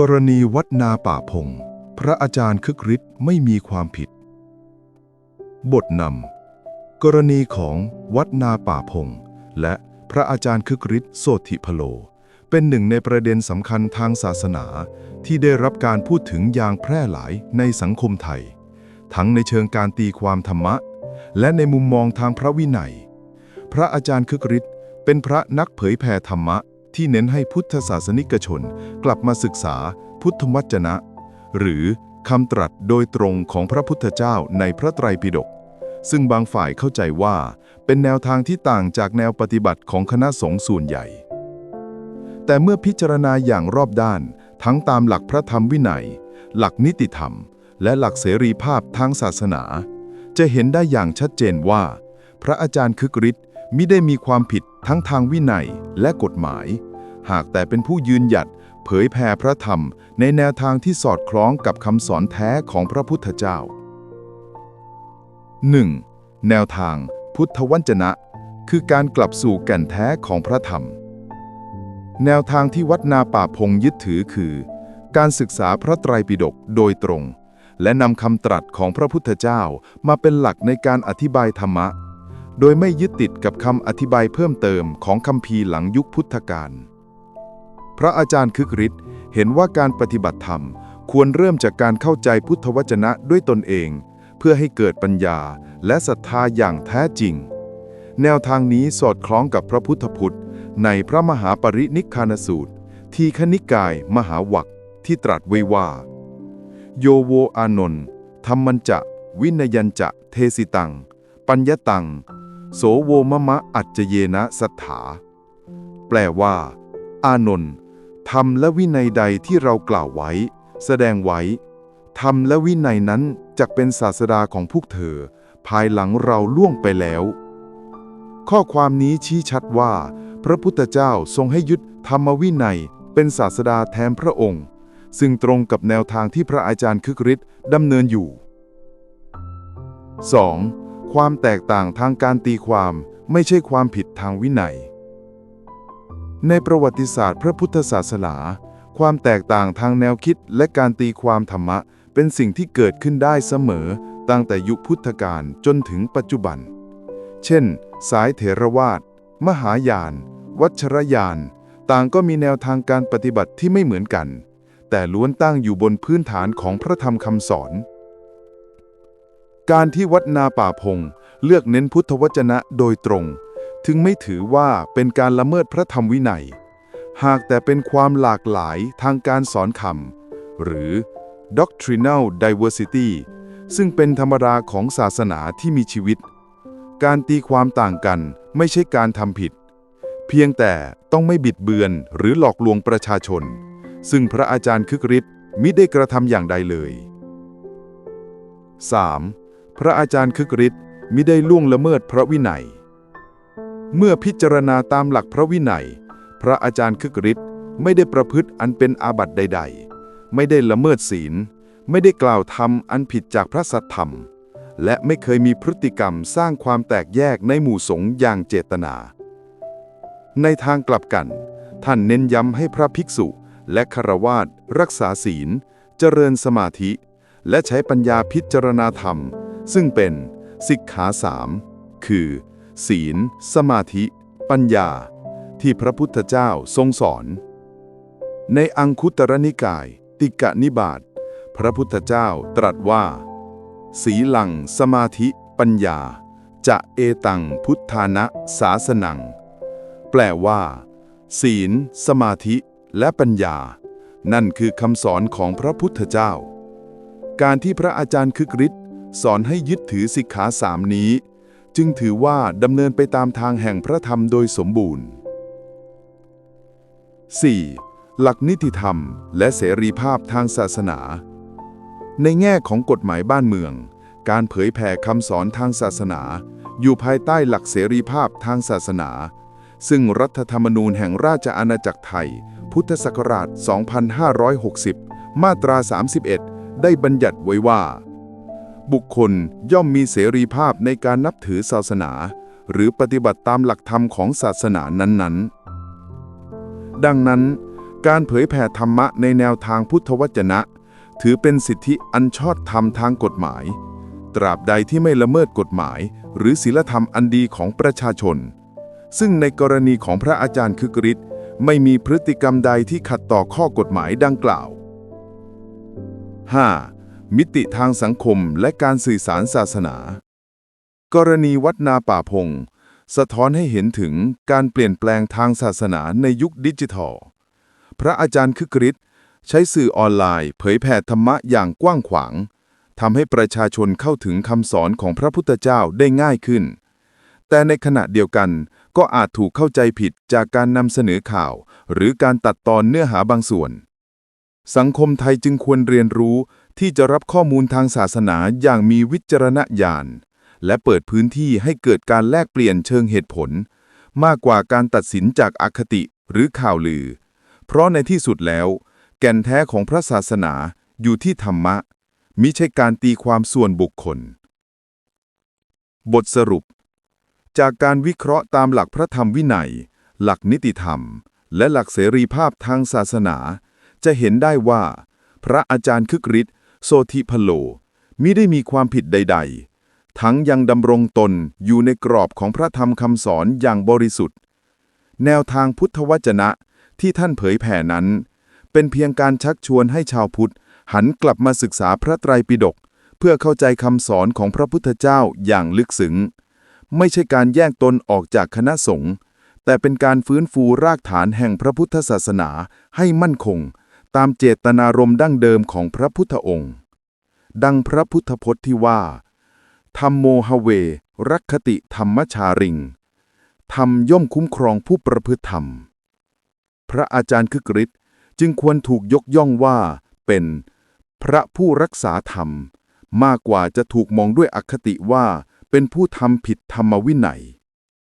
กรณีวัดนาป่าพง พระอาจารย์คึกฤทธิ์ไม่มีความผิด บทนำ กรณีของวัดนาป่าพง และพระอาจารย์คึกฤทธิ์โสธิพโล เป็นหนึ่งในประเด็นสำคัญทางศาสนา ที่ได้รับการพูดถึงอย่างแพร่หลายในสังคมไทย ทั้งในเชิงการตีความธรรมะ และในมุมมองทางพระวินัย พระอาจารย์คึกฤทธิ์เป็นพระนักเผยแผ่ธรรมะ ที่เน้นให้พุทธศาสนิกชน กลับมาศึกษาพุทธวจนะ หรือคำตรัสโดยตรงของพระพุทธเจ้าในพระไตรปิฎกซึ่งบางฝ่ายเข้าใจว่า เป็นแนวทางที่ต่างจากแนวปฏิบัติของคณะสงฆ์ส่วนใหญ่ แต่เมื่อพิจารณาอย่างรอบด้าน ทั้งตามหลักพระธรรมวินัย หลักนิติธรรม และหลักเสรีภาพทางศาสนา จะเห็นได้อย่างชัดเจนว่า พระอาจารย์คึกฤทธิ์ มิได้มีความผิดทั้งทางวินัยและกฎหมาย หากแต่เป็นผู้ยืนหยัดเผยแผ่พระธรรมในแนวทางที่สอดคล้องกับคำสอนแท้ของพระพุทธเจ้า 1. แนวทางพุทธวจนะ คือการกลับสู่แก่นแท้ของพระธรรม แนวทางที่วัดนาป่าพงยึดถือคือ การศึกษาพระไตรปิฎกโดยตรง และนำคำตรัสของพระพุทธเจ้ามาเป็นหลักในการอธิบายธรรมะ โดยไม่ยึดติดกับคำอธิบายเพิ่มเติมของคำพีหลังยุคพุทธกาล พระอาจารย์คึกฤทธิ์เห็นว่าการปฏิบัติธรรมควรเริ่มจากการเข้าใจพุทธวจนะด้วยตนเอง เพื่อให้เกิดปัญญาและศรัทธาอย่างแท้จริง แนวทางนี้สอดคล้องกับพระพุทธพุทธ ในพระมหาปรินิพพานสูตร ทีคณิกายมหาวักที่ตรัสไว้ว่า โยโวอานนท์ธรรมันจะ วินยัญจะ เทสิตัง ปัญญตัง โสโวมะมะอัจเจเยนะสัทธาแปลว่า อานนท์ธรรมและวินัยใดที่เรากล่าวไว้ แสดงไว้ธรรมและวินัยนั้นจะเป็นศาสดาของพวกเธอ ภายหลังเราล่วงไปแล้ว ข้อความนี้ชี้ชัดว่า พระพุทธเจ้าทรงให้ยึดธรรมวินัย เป็นศาสดาแทนพระองค์ ซึ่งตรงกับแนวทางที่พระอาจารย์คึกฤทธิ์ดำเนินอยู่ 2. ความแตกต่างทางการตีความไม่ใช่ความผิดทางวินัย ในประวัติศาสตร์พระพุทธศาสนา ความแตกต่างทางแนวคิดและการตีความธรรมะ เป็นสิ่งที่เกิดขึ้นได้เสมอ ตั้งแต่ยุคพุทธกาลจนถึงปัจจุบัน เช่น สายเถรวาท มหายาน วัชรยาน ต่างก็มีแนวทางการปฏิบัติที่ไม่เหมือนกัน แต่ล้วนตั้งอยู่บนพื้นฐานของพระธรรมคำสอน การที่วัดนาป่าพง เลือกเน้นพุทธวจนะโดยตรง ถึงไม่ถือว่าเป็นการละเมิดพระธรรมวินัย หากแต่เป็นความหลากหลายทางการสอนคำหรือ doctrinal diversity ซึ่งเป็นธรรมดาของศาสนาที่มีชีวิต การตีความต่างกันไม่ใช่การทำผิด เพียงแต่ต้องไม่บิดเบือนหรือหลอกลวงประชาชน ซึ่งพระอาจารย์คึกฤทธิ์มิได้กระทำอย่างใดเลย 3. พระอาจารย์คึกฤทธิ์มิได้ล่วงละเมิดพระวินัย เมื่อพิจารณาตามหลักพระวินัย พระอาจารย์คึกฤทธิ์ไม่ได้ประพฤติอันเป็นอาบัติใด ๆ ไม่ได้ละเมิดศีล ไม่ได้กล่าวธรรมอันผิดจากพระสัทธรรม และไม่เคยมีพฤติกรรมสร้างความแตกแยกในหมู่สงฆ์อย่างเจตนา ในทางกลับกัน ท่านเน้นย้ำให้พระภิกษุและคารวาสรักษาศีล เจริญสมาธิ และใช้ปัญญาพิจารณาธรรม ซึ่งเป็นสิกขาสามคือ ศีล สมาธิ ปัญญา ที่พระพุทธเจ้าทรงสอน ในอังคุตรนิกาย ติกะนิบาตพระพุทธเจ้าตรัสว่า สีลังสมาธิปัญญา จะเอตังพุทธานะสาสนัง แปลว่า ศีล สมาธิและปัญญา นั่นคือคำสอนของพระพุทธเจ้า การที่พระอาจารย์คึกฤทธิ์ สอนให้ยึดถือสิกขาสามนี้ จึงถือว่าดำเนินไปตามทางแห่งพระธรรมโดยสมบูรณ์ 4. หลักนิติธรรมและเสรีภาพทางศาสนา ในแง่ของกฎหมายบ้านเมือง การเผยแผ่คำสอนทางศาสนา อยู่ภายใต้หลักเสรีภาพทางศาสนา ซึ่งรัฐธรรมนูญแห่งราชอาณาจักรไทย พุทธศักราช 2560 มาตรา 31 ได้บัญญัติไว้ว่า บุคคลย่อมมีเสรีภาพในการนับถือศาสนา หรือปฏิบัติตามหลักธรรมของศาสนานั้นๆ ดังนั้น การเผยแผ่ธรรมะในแนวทางพุทธวจนะ ถือเป็นสิทธิอันชอบธรรมทางกฎหมาย ตราบใดที่ไม่ละเมิดกฎหมาย หรือศีลธรรมอันดีของประชาชน ซึ่งในกรณีของพระอาจารย์คึกฤทธิ์ไม่มีพฤติกรรมใดที่ขัดต่อข้อกฎหมายดังกล่าว 5. มิติทางสังคมและการสื่อสารศาสนา กรณีวัดนาป่าพง สะท้อนให้เห็นถึงการเปลี่ยนแปลงทางศาสนาในยุคดิจิทัล พระอาจารย์คึกฤทธิ์ใช้สื่อออนไลน์ เผยแผ่ธรรมะอย่างกว้างขวางทำให้ประชาชนเข้าถึงคำสอนของพระพุทธเจ้าได้ง่ายขึ้น แต่ในขณะเดียวกันก็อาจถูกเข้าใจผิดจากการนำเสนอข่าว หรือการตัดตอนเนื้อหาบางส่วน สังคมไทยจึงควรเรียนรู้ ที่จะรับข้อมูลทางศาสนาอย่างมีวิจารณญาณ และเปิดพื้นที่ให้เกิดการแลกเปลี่ยนเชิงเหตุผล มากกว่าการตัดสินจากอคติหรือข่าวลือ เพราะในที่สุดแล้ว แก่นแท้ของพระศาสนาอยู่ที่ธรรมะ มิใช่การตีความส่วนบุคคล บทสรุป จากการวิเคราะห์ตามหลักพระธรรมวินัย หลักนิติธรรม และหลักเสรีภาพทางศาสนา จะเห็นได้ว่า พระอาจารย์คึกฤทธิ์ โสธิพโลมิได้มีความผิดใด ๆ ทั้งยังดำรงตนอยู่ในกรอบของพระธรรมคำสอนอย่างบริสุทธิ์ แนวทางพุทธวจนะที่ท่านเผยแผ่นั้น เป็นเพียงการชักชวนให้ชาวพุทธ หันกลับมาศึกษาพระไตรปิฎกเพื่อเข้าใจคำสอนของพระพุทธเจ้าอย่างลึกซึ้งไม่ใช่การแยกตนออกจากคณะสงฆ์แต่เป็นการฟื้นฟูรากฐานแห่งพระพุทธศาสนาให้มั่นคง ตามเจตนารมณ์ดั้งเดิมของพระพุทธองค์ ดังพระพุทธพจน์ที่ว่า ธรรมโมหเว รักติธรรมชาริง ธรรมย่อมคุ้มครองผู้ประพฤติธรรม พระอาจารย์คึกฤทธิ์จึงควรถูกยกย่องว่าเป็นพระผู้รักษาธรรม มากกว่าจะถูกมองด้วยอคติว่าเป็นผู้ทำผิดธรรมวินัย